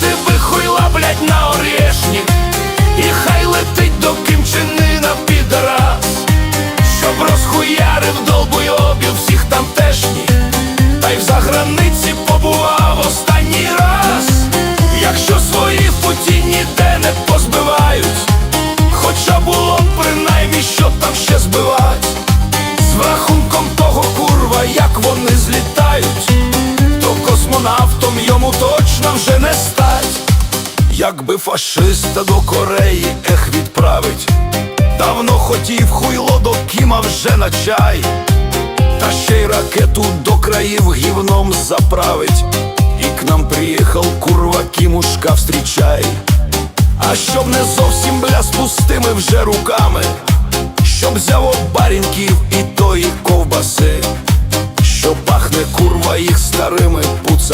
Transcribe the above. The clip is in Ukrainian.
Ти вихуйла, блять, на орешник І хай летить до кимчинина підраз. Щоб розхуярив долбойобів всіх тамтешніх. Та й в заграниці побував останній раз. Якщо свої путі ніде не позбивають Хоча було б принаймні, що там ще збивать З рахунком того курва, як вони злітають, то космонавтом йому точно вже не стане. Якби фашиста до Кореї ех відправить, давно хотів хуйло до Кіма вже на чай, та ще й ракету до країв гівном заправить, і к нам приїхав курва Кімушка встрічай. А щоб не зовсім бля з пустими вже руками, щоб взяв барінків і тої ковбаси, що пахне курва їх старими пуцами.